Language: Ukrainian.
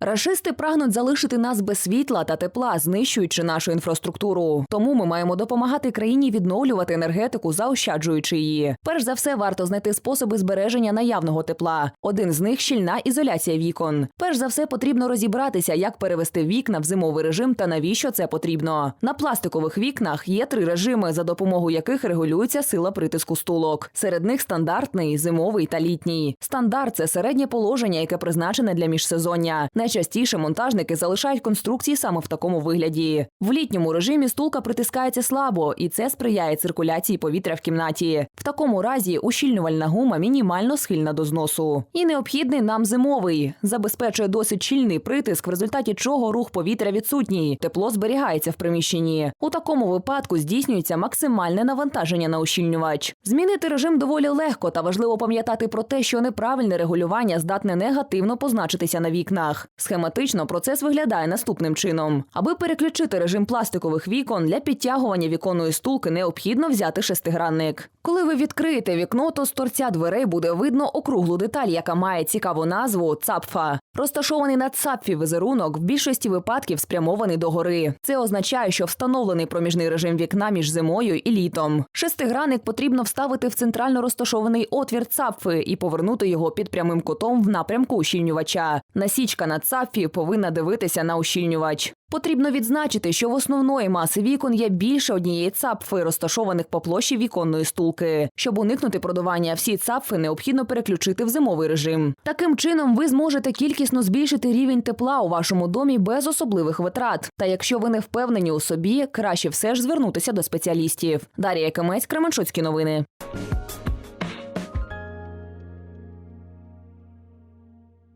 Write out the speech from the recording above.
Рашисти прагнуть залишити нас без світла та тепла, знищуючи нашу інфраструктуру. Тому ми маємо допомагати країні відновлювати енергетику, заощаджуючи її. Перш за все, варто знайти способи збереження наявного тепла. Один з них щільна ізоляція вікон. Перш за все, потрібно розібратися, як перевести вікна в зимовий режим та навіщо це потрібно. На пластикових вікнах є три режими, за допомогою яких регулюється сила притиску стулок. Серед них стандартний, зимовий та літній. Стандарт це середнє положення, яке призначене для міжсезоння. Найчастіше монтажники залишають конструкції саме в такому вигляді. В літньому режимі стулка притискається слабо, і це сприяє циркуляції повітря в кімнаті. В такому разі ущільнювальна гума мінімально схильна до зносу. І необхідний нам зимовий забезпечує досить щільний притиск, в результаті чого рух повітря відсутній. Тепло зберігається в приміщенні. У такому випадку здійснюється максимальне навантаження на ущільнювач. Змінити режим доволі легко, та важливо пам'ятати про те, що неправильне регулювання здатне негативно позначитися на вікнах. Схематично процес виглядає наступним чином: аби переключити режим пластикових вікон для підтягування віконної стулки, необхідно взяти шестигранник. Коли ви відкриєте вікно, то з торця дверей буде видно округлу деталь, яка має цікаву назву цапфа. Розташований на цапфі візерунок в більшості випадків спрямований догори. Це означає, що встановлений проміжний режим вікна між зимою і літом. Шестигранник потрібно вставити в центрально розташований отвір цапфи і повернути його під прямим кутом в напрямку ущільнювача. Насічка на цапфі повинна дивитися на ущільнювач. Потрібно відзначити, що в основної маси вікон є більше однієї цапфи, розташованих по площі віконної стулки. Щоб уникнути продування, всі цапфи необхідно переключити в зимовий режим. Таким чином, ви зможете кількісно збільшити рівень тепла у вашому домі без особливих витрат. Та якщо ви не впевнені у собі, краще все ж звернутися до спеціалістів. Дар'я Якимець, Кременчуцькі новини.